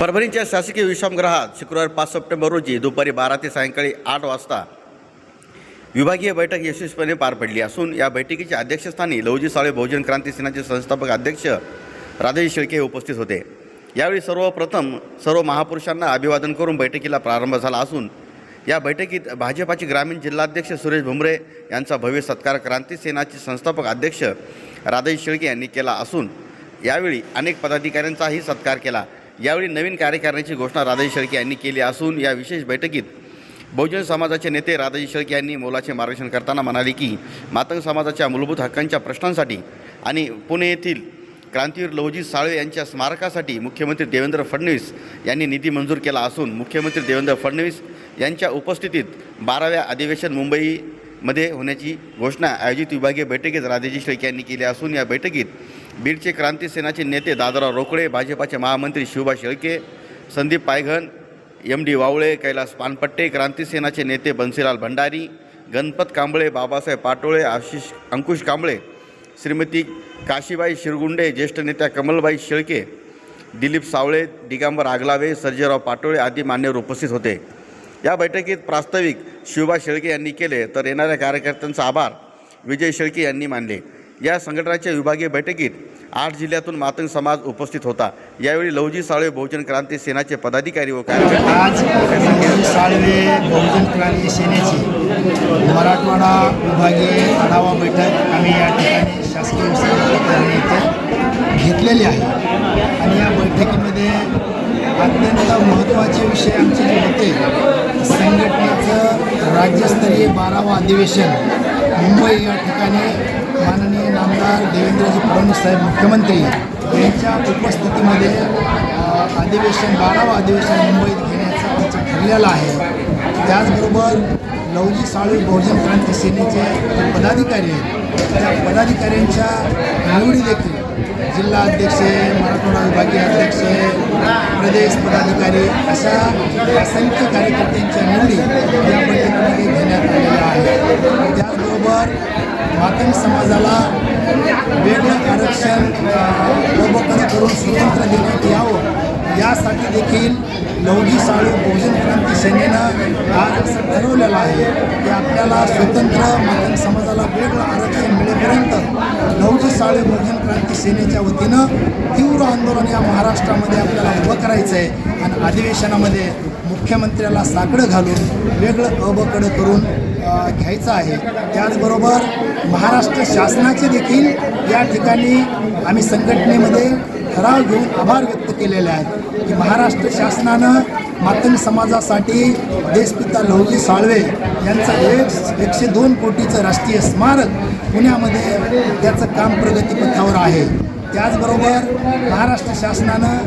परभणीच्या शासकीय विश्रामगृहात शुक्रवार पाच सप्टेंबर रोजी दुपारी बारा ते सायंकाळी आठ वाजता विभागीय बैठक यशस्वीपणे पार पडली असून या बैठकीच्या अध्यक्षस्थानी लवजी साळे बहुजन क्रांती सेनाचे संस्थापक अध्यक्ष राजेश शेळके हे उपस्थित होते. यावेळी सर्वप्रथम सर्व महापुरुषांना अभिवादन करून बैठकीला प्रारंभ झाला असून या बैठकीत भाजपाचे ग्रामीण जिल्हाध्यक्ष सुरेश भुमरे यांचा भव्य सत्कार क्रांती सेनाचे संस्थापक अध्यक्ष राधेश शेळके यांनी केला असून यावेळी अनेक पदाधिकाऱ्यांचाही सत्कार केला. यावेळी नवीन कार्यकारिणीची घोषणा राधाजी शेळके यांनी केली असून या विशेष बैठकीत बहुजन समाजाचे नेते राधाजी शेळके यांनी मोलाचे मार्गदर्शन करताना म्हणाले की मातंग समाजाच्या मूलभूत हक्कांच्या प्रश्नांसाठी आणि पुणे येथील क्रांतीवीर लवजी साळवे यांच्या स्मारकासाठी मुख्यमंत्री देवेंद्र फडणवीस यांनी निधी मंजूर केला असून मुख्यमंत्री देवेंद्र फडणवीस यांच्या उपस्थितीत बाराव्या अधिवेशन मुंबईमध्ये होण्याची घोषणा आयोजित विभागीय बैठकीत राधाजी शेळके यांनी केली असून या बैठकीत बीडचे क्रांती सेनाचे नेते दादाराव रोकडे भाजपाचे महामंत्री शिवबा शेळके संदीप पायघन एम डी वावळे कैलास पानपट्टे क्रांती सेनाचे नेते बन्सीलाल भंडारी गणपत कांबळे बाबासाहेब पाटोळे आशिष अंकुश कांबळे श्रीमती काशीबाई शिरगुंडे ज्येष्ठ नेत्या कमलबाई शेळके दिलीप सावळे दिगंबर आगलावे सर्जेराव पाटोळे आदी मान्यवर उपस्थित होते. या बैठकीत प्रास्ताविक शिवबा शेळके यांनी केले तर येणाऱ्या कार्यकर्त्यांचा आभार विजय शेळके यांनी मानले. या संघटनाच्या विभागीय बैठकीत आठ जिल्ह्यातून मातंग समाज उपस्थित होता. यावेळी लवजी साळवे बहुजन क्रांती सेनाचे पदाधिकारी व कार्यकर्ते आज साळवे बहुजन क्रांती सेनेची मराठवाडा विभागीय आढावा बैठक आम्ही या ठिकाणी शासकीय इथे घेतलेली आहे. आणि या बैठकीमध्ये अत्यंत महत्त्वाचे विषय आमचे जे होते संघटनेचं राज्यस्तरीय बारावं अधिवेशन मुंबई या ठिकाणी माननीय आमदार देवेंद्रजी फडणवीस साहेब मुख्यमंत्री यांच्या उपस्थितीमध्ये अधिवेशन बारावं अधिवेशन मुंबईत घेण्याचं आमचं ठरलेलं आहे. त्याचबरोबर लवजी साळवी बहुजन क्रांती सेनेचे जे पदाधिकारी आहेत त्या पदाधिकाऱ्यांच्या निवडी देखील जिल्हा अध्यक्ष मराठवाडा विभागीय अध्यक्ष प्रदेश पदाधिकारी अशा असंख्य कार्यकर्त्यांच्या निवडी या बैठकीमध्ये घेण्यात आलेल्या आहेत. त्याचबरोबर मातंग समाजाला वेगळं आरक्षण उपकरण करून स्वतंत्र देण्यात यावं यासाठी देखील लवजी साळू बहुजन क्रांती सेनेनं आज असं ठरवलेलं आहे की आपल्याला स्वतंत्र मातंग समाजाला वेगळं आरक्षण मिळेपर्यंत लवजी साळे बहुजन क्रांती सेनेच्या वतीनं तीव्र आंदोलन या महाराष्ट्रामध्ये आपल्याला उभं करायचं आहे आणि अधिवेशनामध्ये मुख्यमंत्र्याला साकडं घालून वेगळं अबकडं करून घ्यायचं आहे. त्याचबरोबर महाराष्ट्र शासनाचे देखील या ठिकाणी आम्ही संघटनेमध्ये ठराव घेऊन आभार व्यक्त केलेले आहेत की महाराष्ट्र शासनानं मातंग समाजासाठी देशपिता लवजी साळवे यांचं एक एकशे दोन कोटीचं राष्ट्रीय स्मारक पुण्यामध्ये त्याचं काम प्रगतीपथावर आहे. त्याचबरोबर महाराष्ट्र शासनानं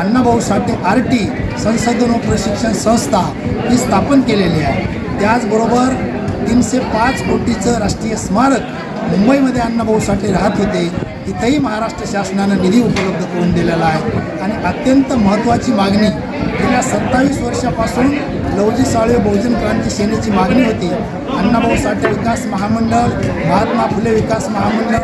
अण्णाभाऊ साठे आर टी संशोधन व प्रशिक्षण संस्था ही स्थापन केलेली आहे. त्याचबरोबर तीनशे पाच कोटीचं राष्ट्रीय स्मारक मुंबईमध्ये अण्णाभाऊ साठे राहत होते. इथंही महाराष्ट्र शासनानं निधी उपलब्ध करून दिलेला आहे. आणि अत्यंत महत्त्वाची मागणी गेल्या सत्तावीस वर्षापासून लवजी साळवे बहुजन क्रांती सेनेची मागणी होती. अण्णाभाऊ साठे विकास महामंडळ महात्मा फुले विकास महामंडळ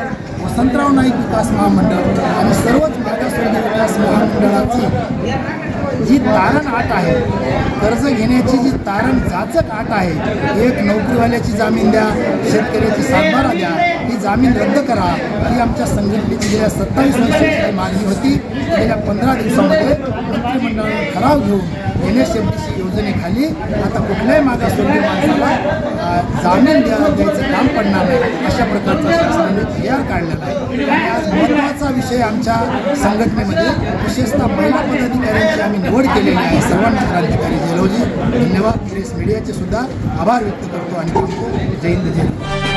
वसंतराव नाईक विकास महामंडळ आणि सर्वच मागासवर्गीय विकास महामंडळाची जी तारण आट आहे कर्ज घेण्याची जी तारण जाचक आट आहे एक नोकरीवाल्याची जामीन द्या शेतकऱ्याची सातबारा द्या जामीन रद्द करा ही आमच्या संघटनेची गेल्या सत्तावीस वर्षांची मागणी होती गेल्या पंधरा दिवसामध्ये मंत्रिमंडळाने ठराव घेऊन N S M T C योजनेखाली आता कुठल्याही मागासवर्गीय माणसाला जामीन द्या द्यायचं काम पडणार नाही अशा प्रकारचा शासनाने जी आर काढलेला आहे. आज महत्त्वाचा विषय आमच्या संघटनेमध्ये विशेषतः महिला पदाधिकाऱ्यांची आम्ही निवड केलेली आहे सर्वांना क्रांतिकारी जयलोजी धन्यवाद. प्रेस मीडियाचे सुद्धा आभार व्यक्त करतो आणि जय हिंद जय